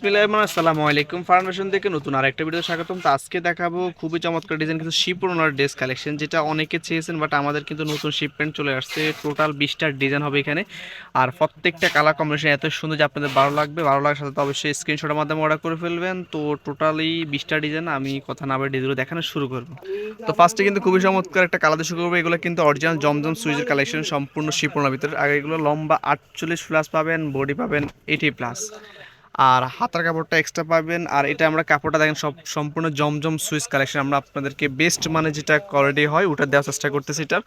বিসমিল্লাহির আসসালামু আলাইকুম। ফাউন্ডেশন থেকে নতুন আরেকটা ভিডিও স্বাগতম। তো আজকে দেখাবো খুবই চমৎকার ডিজাইন কিন্তু শিপরোনার ড্রেস কালেকশন যেটা অনেকে চেয়েছেন বাট আমাদের কিন্তু নতুন শিপমেন্ট চলে আসছে। টোটাল বিশটার ডিজাইন হবে এখানে। আর প্রত্যেকটা কালার কম্বিনেশন এত সুন্দর যে আপনাদের ভালো লাগবে, ভালো লাগার সাথে তো অবশ্যই স্ক্রিনশটের মাধ্যমে অর্ডার করে ফেলবেন। তো টোটালি বিশটা ডিজাইন আমি কথা না বলে ডিজাইনগুলো দেখানো শুরু করব। তো ফার্স্টে কিন্তু খুবই চমৎকার একটা কালার শুরু করব। এগুলো কিন্তু অরিজিনাল জমজম সুইজের কালেকশন সম্পূর্ণ শিপরোনার ভিতরে। আর এগুলো লম্বা আটচল্লিশ প্লাস পাবেন বডি পাবেন এইটি প্লাস আর হাতার কাপড়টা এক্সট্রা পাবেন। আর এটা আমরা কাপড়টা দেখেন, সব সম্পূর্ণ জমজম সুইচ কালেকশন। আমরা আপনাদেরকে বেস্ট মানে যেটা কোয়ালিটি হয়, ওটা দেওয়ার চেষ্টা করতেছি এটার।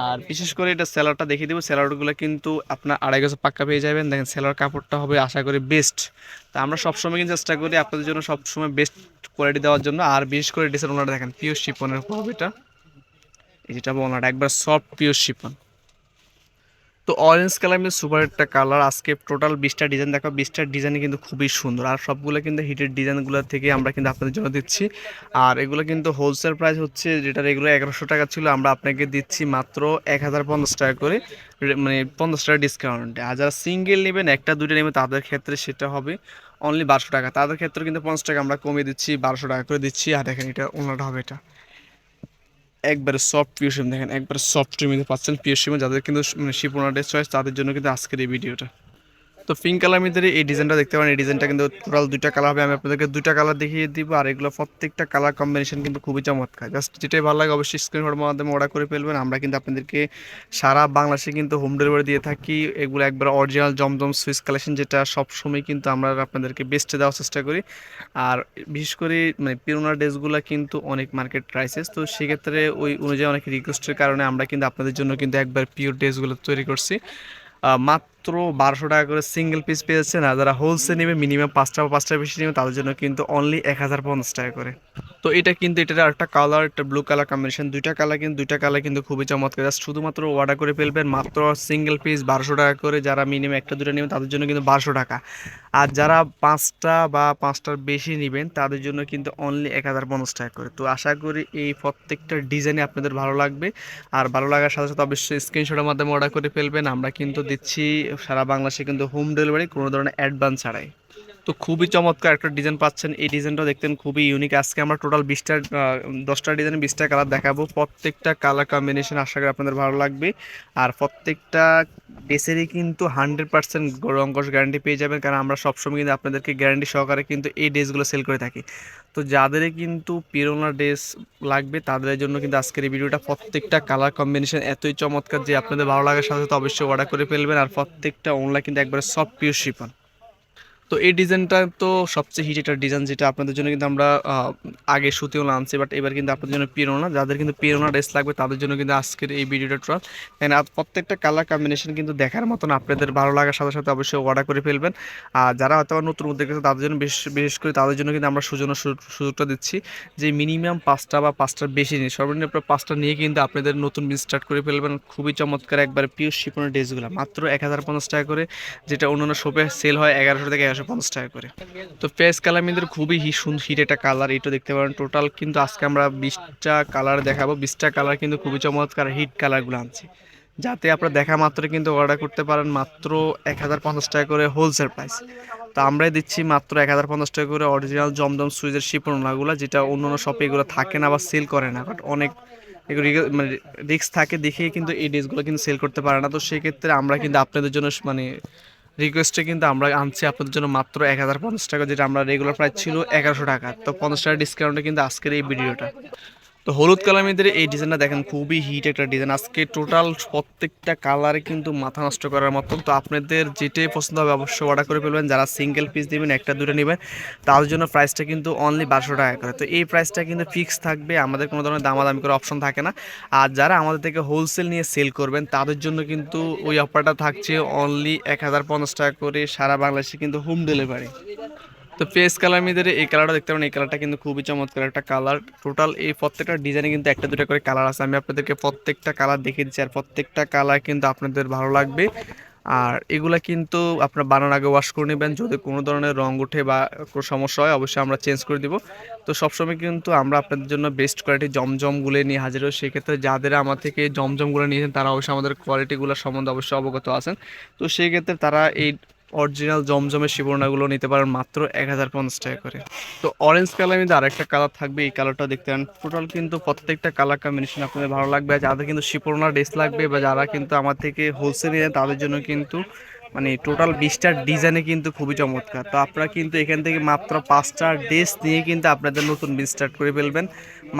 আর বিশেষ করে এটা স্যালারটা দেখিয়ে দেবো। স্যালারগুলো কিন্তু আপনার আড়াই গজ পাক্কা পেয়ে যাবেন। দেখেন স্যালার কাপড়টা হবে, আশা করি বেস্ট তা আমরা সবসময় কিন্তু চেষ্টা করি আপনাদের জন্য সবসময় বেস্ট কোয়ালিটি দেওয়ার জন্য। আর বিশেষ করে ডিসের ওনারা দেখেন পিওর শিপনের হবে এটা। এই যেটা ওনারা, একবার সফট পিওর শিপন তো অরেঞ্জ কালার কিন্তু সুপার একটা কালার আজকে টোটাল বিশটা ডিজাইন দেখো বিশটা ডিজাইন কিন্তু খুবই সুন্দর। আর সবগুলো কিন্তু হিটের ডিজাইনগুলো থেকে আমরা কিন্তু আপনাদের জন্য দিচ্ছি। আর এগুলো কিন্তু হোলসেল প্রাইস হচ্ছে যেটা রেগুলার এগারোশো টাকা ছিল, আমরা আপনাকে দিচ্ছি মাত্র এক হাজার পঞ্চাশ টাকা করে মানে পঞ্চাশ টাকা ডিসকাউন্টে আর যারা সিঙ্গেল নেবেন, একটা দুটো নেবেন, তাদের ক্ষেত্রে সেটা হবে অনলি বারোশো টাকা। তাদের ক্ষেত্রে কিন্তু পঞ্চাশ টাকা আমরা কমিয়ে দিচ্ছি, বারোশো টাকা করে দিচ্ছি। আর দেখেন এটা ওনাটা হবে এটা। একবারে সফট পিওর সিম দেখেন, একবারে সফট মধ্যে পাচ্ছেন পিওর সিমে যাদের কিন্তু মানে শিপোনা ড্রেস চয়েস তাদের জন্য কিন্তু আজকের এই ভিডিওটা। তো পিঙ্ক কালার মধ্যে এই ডিজাইনটা দেখতে পারেন। এই ডিজাইনটা কিন্তু টোটাল দুইটা কালার হবে। আমি আপনাদেরকে দুইটা কালার দেখিয়ে দিব আর এগুলো প্রত্যেকটা কালার কম্বিনেশন কিন্তু খুবই চমৎকার। জাস্ট যেটাই ভালো লাগে অবশ্যই স্ক্রিনশটের মাধ্যমে অর্ডার করে ফেলবেন। আমরা কিন্তু আপনাদেরকে সারা বাংলাদেশে কিন্তু হোম ডেলিভারি দিয়ে থাকি। এগুলো একবার অরিজিনাল জমজম সুইচ কালেকশন যেটা সবসময় কিন্তু আমরা আপনাদেরকে বেস্টে দেওয়ার চেষ্টা করি। আর বিশেষ করে মানে পিরোনার ড্রেসগুলো কিন্তু অনেক মার্কেট প্রাইসেস তো সেক্ষেত্রে ওই অনুযায়ী অনেক রিকোয়েস্টের কারণে আমরা কিন্তু আপনাদের জন্য কিন্তু একবার পিওর ড্রেসগুলো তৈরি করছি। আহ, মাত্র বারোশো টাকা করে সিঙ্গেল পিস পেয়েছেন আর যারা হোলসেল নেবে মিনিমাম পাঁচটা বা পাঁচটা বেশি নেবে, তাদের জন্য কিন্তু অনলি এক হাজার পঞ্চাশ টাকা করে। তো এটা কিন্তু এটার একটা কালার একটা ব্লু কালার কম্বিনেশন দুইটা কালার কিন্তু, দুইটা কালার কিন্তু খুবই চমৎকার। জাস্ট শুধুমাত্র অর্ডার করে ফেলবেন মাত্র সিঙ্গেল পিস বারোশো টাকা করে। যারা মিনিমাম একটা দুটো নেবেন তাদের জন্য কিন্তু বারোশো টাকা। আর যারা পাঁচটা বা পাঁচটার বেশি নেবেন, তাদের জন্য কিন্তু অনলি এক হাজার পঞ্চাশ টাকা করে। তো আশা করি এই প্রত্যেকটা ডিজাইনে আপনাদের ভালো লাগবে। আর ভালো লাগার সাথে সাথে অবশ্যই স্ক্রিনশটের মাধ্যমে অর্ডার করে ফেলবেন। আমরা কিন্তু দিচ্ছি সারা বাংলাদেশে কিন্তু হোম ডেলিভারি কোনো ধরনের অ্যাডভান্স ছাড়াই। তো খুবই চমৎকার একটা ডিজাইন পাচ্ছেন। এই ডিজাইনটা দেখতেন খুবই ইউনিক আজকে আমরা টোটাল বিশটা দশটা ডিজাইন বিশটা কালার দেখাবো। প্রত্যেকটা কালার কম্বিনেশন আশা করি আপনাদের ভালো লাগবে। আর প্রত্যেকটা ড্রেসেরই কিন্তু হান্ড্রেড পার্সেন্ট রঙ্কশ গ্যারান্টি পেয়ে যাবেন। কারণ আমরা সবসময় কিন্তু আপনাদেরকে গ্যারান্টি সহকারে কিন্তু এই ড্রেসগুলো সেল করে থাকি। তো যাদের কিন্তু পিরোনা ড্রেস লাগবে, তাদের জন্য কিন্তু আজকের এই ভিডিওটা প্রত্যেকটা কালার কম্বিনেশন এতই চমৎকার যে আপনাদের ভালো লাগার সাথে সাথে অবশ্যই অর্ডার করে ফেলবেন। আর প্রত্যেকটা অনলাইন কিন্তু একবারে সব পিওর শিপন তো এই ডিজাইনটা তো সবচেয়ে হিট একটা ডিজাইন যেটা আপনাদের জন্য কিন্তু আমরা আগে সুতিও আনছি বাট এবার কিন্তু আপনাদের জন্য পিরোনা যাদের কিন্তু পিরোনা ড্রেস লাগবে, তাদের জন্য কিন্তু আজকের এই ভিডিওটা ট্রাল এন্ড প্রত্যেকটা কালার কম্বিনেশন কিন্তু দেখার মতন আপনাদের ভালো লাগার সাথে সাথে অবশ্যই অর্ডার করে ফেলবেন। আর যারা হয়তো নতুন উদ্যোগ আছে, তাদের জন্য বিশেষ করে তাদের জন্য কিন্তু আমরা সুযোগ সুযোগটা দিচ্ছি যে মিনিমাম পাঁচটা বা পাঁচটার বেশি নিয়ে, সর্বনিম্ন আপনার পাঁচটা নিয়ে কিন্তু আপনাদের নতুন বিজনেস স্টার্ট করে ফেলবেন। খুবই চমৎকার একবার পিওর শিপনের ড্রেসগুলো মাত্র এক হাজার পঞ্চাশ টাকা করে যেটা অন্যান্য শপে সেল হয়, এগারোশো থেকে এগারোশো পঞ্চাশ টাকা করে। তো ফেস কালার মধ্যে খুবই হিট একটা কালার এটা দেখতে পারেন টোটাল কিন্তু আজকে আমরা বিশটা কালার দেখাবো। বিশটা কালার কিন্তু খুবই চমৎকার হিট কালারগুলো আনছি। যাতে আপনারা দেখা মাত্র কিন্তু অর্ডার করতে পারেন মাত্র এক হাজার পঞ্চাশ টাকা করে হোলসেল প্রাইস তো আমরাই দিচ্ছি মাত্র এক হাজার পঞ্চাশ টাকা করে অরিজিনাল জমজম সুইজের শিপনাগুলো যেটা অন্য অন্য শপে এগুলো থাকে না বা সেল করে না। বাট অনেক মানে রিস্ক থাকে দেখেই কিন্তু এই ড্রেসগুলো কিন্তু সেল করতে পারে না। তো সেক্ষেত্রে আমরা কিন্তু আপনাদের জন্য মানে রিকোয়েস্টে কিন্তু আমরা আনছি আপনাদের জন্য মাত্র এক হাজার পঞ্চাশ টাকা, যেটা আমরা রেগুলার প্রাইস ছিল এগারোশো টাকা। তো পঞ্চাশ টাকা ডিসকাউন্টে কিন্তু আজকের এই ভিডিওটা। তো হলুদ কালার মধ্যে এই ডিজাইনটা দেখেন, খুবই হিট একটা ডিজাইন। আজকে টোটাল প্রত্যেকটা কালারে কিন্তু মাথা নষ্ট করার মতো। তো আপনাদের যেটাই পছন্দ হবে অবশ্যই অর্ডার করে ফেলবেন। যারা সিঙ্গেল পিস দিবেন, একটা দুটো নেবেন তাদের জন্য প্রাইসটা কিন্তু অনলি বারোশো টাকা করে। তো এই প্রাইসটা কিন্তু ফিক্স থাকবে, আমাদের কোনো ধরনের দামাদামি করে অপশন থাকে না। আর যারা আমাদের থেকে হোলসেল নিয়ে সেল করবেন, তাদের জন্য কিন্তু ওই অফারটা থাকছে অনলি এক হাজার পঞ্চাশ টাকা করে সারা বাংলাদেশে কিন্তু হোম ডেলিভারি তো ফেস কালার মধ্যে এই কালারটা দেখতে পারেন। এই কালারটা কিন্তু খুবই চমৎকার একটা কালার টোটাল এই প্রত্যেকটা ডিজাইনে কিন্তু একটা, দুটো করে কালার আছে। আমি আপনাদেরকে প্রত্যেকটা কালার দেখিয়ে দিচ্ছি। আর প্রত্যেকটা কালার কিন্তু আপনাদের ভালো লাগবে। আর এগুলা কিন্তু আপনার বানানোর আগে ওয়াশ করে নেবেন। যদি কোনো ধরনের রং উঠে বা কোনো সমস্যা হয়, অবশ্যই আমরা চেঞ্জ করে দিব। তো সবসময় কিন্তু আমরা আপনাদের জন্য বেস্ট কোয়ালিটি জমজমগুলো নিয়ে হাজির হই। সেক্ষেত্রে যাদের আমার থেকে জমজমগুলো নিয়েছেন, তারা অবশ্যই আমাদের কোয়ালিটিগুলো সম্বন্ধে অবশ্যই অবগত আছেন। তো সেক্ষেত্রে তারা এই অরিজিনাল জমজমের শিবনাগুলো নিতে পারেন মাত্র এক হাজার পঞ্চাশ টাকা করে। তো অরেঞ্জ কালার মধ্যে আরেকটা কালার থাকবে, এই কালারটা দেখতে পারেন। টোটাল কিন্তু প্রত্যেকটা কালার কম্বিনেশন আপনাদের ভালো লাগবে। যাদের কিন্তু শিপর্ণা ড্রেস লাগবে বা যারা কিন্তু আমার থেকে হোলসেল নেন তাদের জন্য কিন্তু মানে টোটাল বিশটার ডিজাইনে কিন্তু খুবই চমৎকার। তো আপনারা কিন্তু এখান থেকে মাত্র পাঁচটা ড্রেস নিয়ে কিন্তু আপনাদের নতুন বিজ স্টার্ট করে ফেলবেন।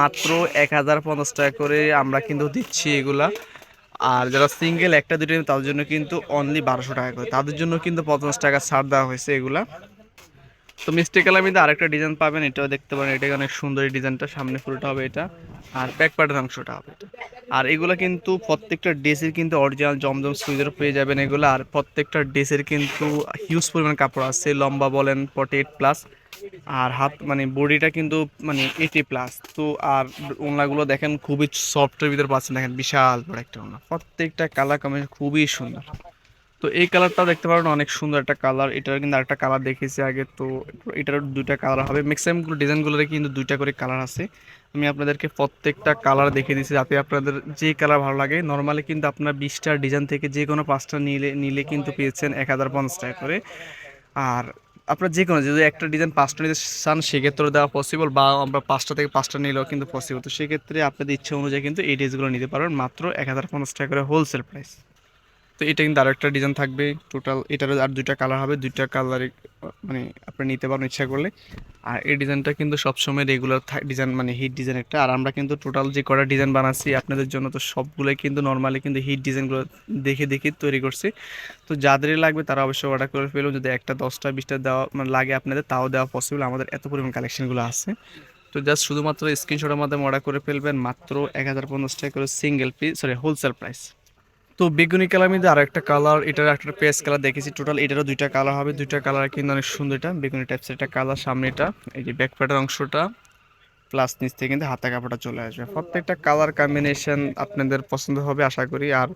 মাত্র এক হাজার পঞ্চাশ টাকা করে আমরা কিন্তু দিচ্ছি এগুলা। আর যারা সিঙ্গেল একটা দুটো তাদের জন্য কিন্তু অনলি বারোশো টাকা করে। তাদের জন্য কিন্তু পঞ্চাশ টাকা ছাড় দেওয়া হয়েছে এগুলা। তো মিস্টেক কালামিতে আরেকটা ডিজাইন পাবেন, এটাও দেখতে পারেন এটা অনেক সুন্দর এই ডিজাইনটা সামনে ফুলটা হবে এটা, আর ব্যাক পার্টের অংশটা হবে আর এগুলো কিন্তু প্রত্যেকটা ড্রেসের কিন্তু অরিজিনাল জমজম সুইজার পেয়ে যাবেন এগুলো। আর প্রত্যেকটা ড্রেসের কিন্তু হিউজ পরিমাণ কাপড় আছে, লম্বা বলেন এইট প্লাস আর হাত মানে বডিটা কিন্তু মানে এইটি প্লাস তো আর ওনাগুলো দেখেন খুবই সফটের ভিতরে পাচ্ছেন। দেখেন বিশাল বড় একটা ওনা। প্রত্যেকটা কালার কমে খুবই সুন্দর। তো এই কালারটাও দেখতে পারেন, অনেক সুন্দর একটা কালার এটার কিন্তু আরেকটা কালার দেখেছি আগে। তো এটার দুইটা কালার হবে। ম্যাক্সিমামগুলো ডিজাইনগুলোতে কিন্তু দুইটা করে কালার আছে। আমি আপনাদেরকে প্রত্যেকটা কালার দেখিয়ে দিচ্ছি যাতে আপনাদের যে কালার ভালো লাগে। নর্মালি কিন্তু আপনার বিশটা ডিজাইন থেকে যে কোনো পাঁচটা নিলে নিলে কিন্তু পেয়েছেন এক হাজার পঞ্চাশ টাকা করে। আর আপনার যে কোনো যদি একটা ডিজাইন পাঁচটা নিতে চান সেক্ষেত্রে দেওয়া পসিবল বা আমরা পাঁচটা থেকে পাঁচটা নিলেও কিন্তু পসিবল তো সেক্ষেত্রে আপনাদের ইচ্ছা অনুযায়ী কিন্তু এই ড্রেসগুলো নিতে পারবেন মাত্র এক হাজার পঞ্চাশ টাকা করে হোলসেল প্রাইস তো এটা কিন্তু আরও একটা ডিজাইন থাকবে। টোটাল এটারও আর দুইটা কালার হবে, দুইটা কালার মানে আপনি নিতে পারেন ইচ্ছা করলে। আর এই ডিজাইনটা কিন্তু সবসময় রেগুলার ডিজাইন মানে হিট ডিজাইন একটা। আর আমরা কিন্তু টোটাল যে কটা ডিজাইন বানাচ্ছি, আপনাদের জন্য তো সবগুলোই কিন্তু নর্মালি কিন্তু হিট ডিজাইনগুলো দেখে দেখে তৈরি করছি। তো যাদেরই লাগবে তারা অবশ্যই অর্ডার করে ফেলুন। যদি একটা দশটা, বিশটা দেওয়া মানে লাগে আপনাদের, তাও দেওয়া পসিবল আমাদের এত পরিমাণ কালেকশনগুলো আছে। তো জাস্ট শুধুমাত্র স্ক্রিনশটের মাধ্যমে অর্ডার করে ফেলবেন। মাত্র এক হাজার পঞ্চাশ টাকা করে single piece sorry wholesale price তো বেগুনি কালার মধ্যে আর একটা কালার, এটার একটা পেস কালার দেখেছি। টোটাল এটারও দুইটা কালার হবে। দুইটা কালার কিন্তু অনেক সুন্দর এটা। বেগুনি টাইপসের একটা কালার সামনে এটা। এই যে ব্যাক প্যাটের অংশটা। প্লাস নিচ থেকে কিন্তু হাতা কাপড়টা চলে আসবে। প্রত্যেকটা কালার কম্বিনেশন আপনাদের পছন্দ হবে আশা করি। আর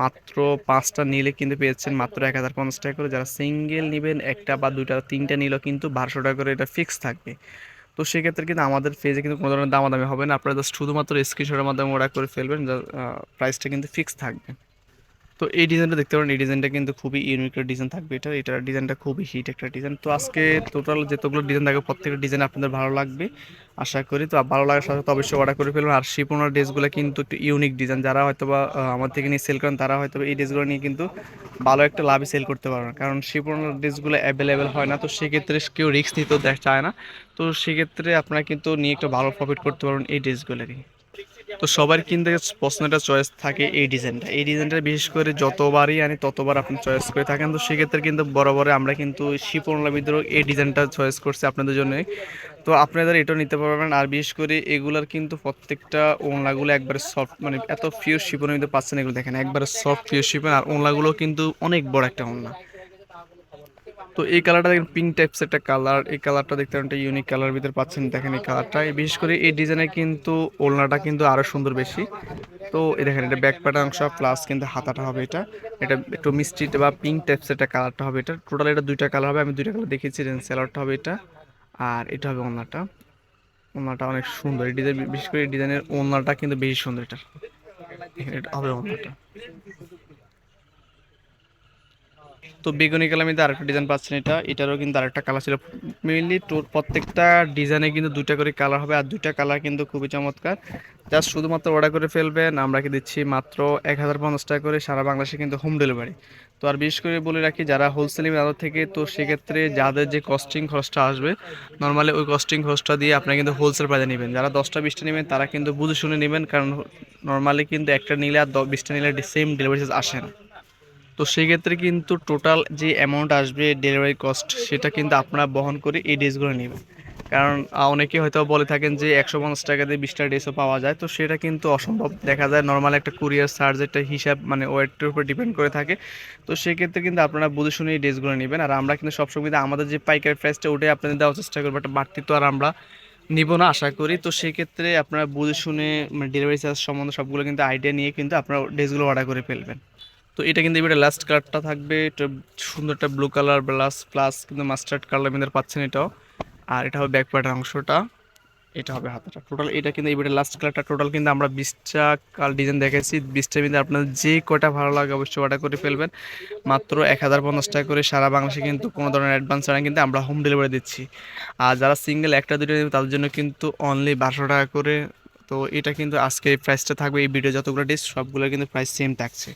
মাত্র পাঁচটা নিলে কিন্তু পেয়েছেন মাত্র এক হাজার পঞ্চাশ টাকা করে। যারা সিঙ্গেল নেবেন, একটা বা দুইটা, তিনটা নিলেও কিন্তু বারোশো টাকা করে এটা ফিক্স থাকবে। তো সেক্ষেত্রে কিন্তু আমাদের পেজে কিন্তু কোনো ধরনের দামাদামি হবে না। আপনারা জাস্ট শুধুমাত্র স্ক্রিনশটের মাধ্যমে অর্ডার করে ফেলবেন। প্রাইসটা কিন্তু ফিক্স থাকবে। তো এই ডিজাইনটা দেখতে পারেন, এই ডিজাইনটা কিন্তু খুবই ইউনিক ডিজাইন থাকবে। এটা এটার ডিজাইনটা খুবই হিট একটা ডিজাইন তো আজকে টোটাল যতগুলো ডিজাইন থাকবে, প্রত্যেকটা ডিজাইন আপনাদের ভালো লাগবে, আশা করি। তো ভালো লাগার সাথে সাথে অবশ্যই অর্ডার করে ফেলবেন আর শিপোনার ড্রেসগুলো কিন্তু একটু ইউনিক ডিজাইন যারা হয়তো বা আমার থেকে নিয়ে সেল করেন, তারা হয়তো এই ড্রেসগুলো নিয়ে কিন্তু ভালো একটা লাভে সেল করতে পারবেন। কারণ শিপোনার ড্রেসগুলো অ্যাভেলেবেল হয় না। তো সেক্ষেত্রে কেউ রিস্ক নিতেও চায় না। তো সেক্ষেত্রে আপনারা কিন্তু নিয়ে একটু ভালো প্রফিট করতে পারবেন এই ড্রেসগুলোরই। তো সবার কিন্তু প্রশ্নটা চয়েস থাকে এই ডিজাইনটা এই ডিজাইনটা বিশেষ করে যতবারই আনি, ততবার আপনি চয়েস করে থাকেন। তো সেক্ষেত্রে কিন্তু বড় আমরা কিন্তু শিপনলা ভিতরেও এই ডিজাইনটা চয়েস করছি আপনাদের জন্য। তো আপনাদের এটাও নিতে পারবেন। আর বিশেষ করে এগুলার কিন্তু প্রত্যেকটা ওনলাগুলো একবারে সফট মানে এত ফিওর শিপনের মধ্যে পাচ্ছেন এগুলো দেখেন। একবারে সফট ফিওর শিপন। আর ওনলাগুলো কিন্তু অনেক বড় একটা ওনলা তো এই কালারটা দেখেন পিঙ্ক টাইপস একটা কালার এই কালারটা দেখতে একটা ইউনিক কালার ভিতরে পাচ্ছেন, দেখেন এই কালারটা বিশেষ করে এই ডিজাইনে কিন্তু ওলনাটা কিন্তু আরও সুন্দর বেশি। তো এই দেখেন, এটা ব্যাক প্যাটার অংশ প্লাস কিন্তু হাতাটা হবে এটা। এটা একটু মিষ্টি বা পিঙ্ক টাইপস একটা কালারটা হবে এটা। টোটাল এটা দুইটা কালার হবে, আমি দুইটা কালার দেখেছি দেখিয়েছি সেলারটা হবে এটা। আর এটা হবে ওলনাটা ওলনাটা অনেক সুন্দর। এই ডিজাইন বিশেষ করে এই ডিজাইনের ওলনাটা কিন্তু বেশি সুন্দর এটা। এটা হবে ওলনাটা তো বেগুনি কালামিতে আরেকটা ডিজাইন পাচ্ছেন এটা। এটারও কিন্তু আরেকটা কালার ছিল। মেইনলি তোর প্রত্যেকটা ডিজাইনে কিন্তু দুইটা করে কালার হবে আর দুইটা কালার কিন্তু খুবই চমৎকার। জাস্ট শুধুমাত্র অর্ডার করে ফেলবেন, আমরা কি দিচ্ছি মাত্র এক হাজার পঞ্চাশ টাকা করে সারা বাংলাদেশে কিন্তু হোম ডেলিভারি তো আর বিশেষ করে বলে রাখি, যারা হোলসেলিং তাদের থেকে তো সেক্ষেত্রে যাদের যে কস্টিং খরচটা আসবে নর্মালি ওই কস্টিং খরচটা দিয়ে আপনারা কিন্তু হোলসেল প্রাইজে নেবেন। যারা দশটা, বিশটা নেবেন, তারা কিন্তু বুঝে শুনে নেবেন, কারণ নর্মালি কিন্তু একটা নিলে আর বিশটা নিলে সেম ডেলিভারি আসে না। তো সেক্ষেত্রে কিন্তু টোটাল যে অ্যামাউন্ট আসবে ডেলিভারি কস্ট সেটা কিন্তু আপনারা বহন করে এই ড্রেসগুলো নেবেন। কারণ অনেকে হয়তো বলে থাকেন যে একশো পঞ্চাশ টাকা দিয়ে বিশটা ড্রেসও পাওয়া যায়। তো সেটা কিন্তু অসম্ভব। দেখা যায় নর্মাল একটা কুরিয়ার চার্জ একটা হিসাব মানে ওয়েটের উপর ডিপেন্ড করে থাকে। তো সেক্ষেত্রে কিন্তু আপনারা বুঝে শুনে এই ড্রেসগুলো নেবেন। আর আমরা কিন্তু সবসময় আমাদের যে পাইকারি প্রাইসটা ওটাই আপনাদের দেওয়ার চেষ্টা করব। একটা বাড়তি তো আর আমরা নিব না, আশা করি। তো সেক্ষেত্রে আপনারা বুঝে শুনে মানে ডেলিভারি চার্জ সম্বন্ধে সবগুলো কিন্তু আইডিয়া নিয়ে কিন্তু আপনারা ড্রেসগুলো অর্ডার করে ফেলবেন। তো এটা কিন্তু এবারে লাস্ট কালারটা থাকবে। সুন্দর একটা ব্লু কালার প্লাস প্লাস কিন্তু মাস্টার্ড কালার আমাদের পাচ্ছেন এটাও। আর এটা হবে ব্যাক পার্টের অংশটা। এটা হবে হাতাটা। টোটাল এটা কিন্তু ভিডিও লাস্ট কালারটা টোটাল কিন্তু আমরা বিশটা কাল ডিজাইন দেখেছি বিশটা কিন্তু আপনার যে কটা ভালো লাগে অবশ্যই অর্ডার করে ফেলবেন। মাত্র এক হাজার পঞ্চাশ টাকা করে সারা বাংলাদেশে কিন্তু কোনো ধরনের অ্যাডভান্স ছাড়া কিন্তু আমরা হোম ডেলিভারি দিচ্ছি। আর যারা সিঙ্গেল একটা দুটো নেবে, তাদের জন্য কিন্তু অনলি বারোশো টাকা করে। তো এটা কিন্তু আজকে প্রাইসটা থাকবে। এই ভিডিও যতগুলো ডিস সবগুলো কিন্তু প্রাইস সেম থাকছে।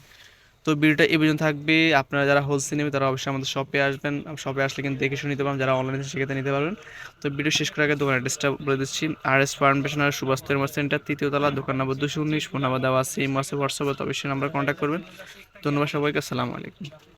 তো ভিডিওটা এই পর্যন্ত থাকবে। আপনারা যারা হোলসেল নেবে তারা অবশ্যই আমাদের শপে আসবেন। শপে আসলে কিন্তু দেখে শুনে নিতে পারবেন, যারা অনলাইনে সেক্ষেত্রে নিতে পারবেন। তো ভিডিও শেষ করার আগে দোকান অ্যাড্রেসটা বলে দিচ্ছি। আর এস ফার্মেশন আর সুভাষ তেরমার সেন্টার তৃতীয় তলা, দোকান নম্বর দুশো উনিশ, ফোন নাম্বার দেওয়া আছে, এই মাসে হোয়াটসঅ্যাপে অবশ্যই নাম্বার কন্ট্যাক্ট করবেন। ধন্যবাদ সবাইকে, আসসালামু আলাইকুম।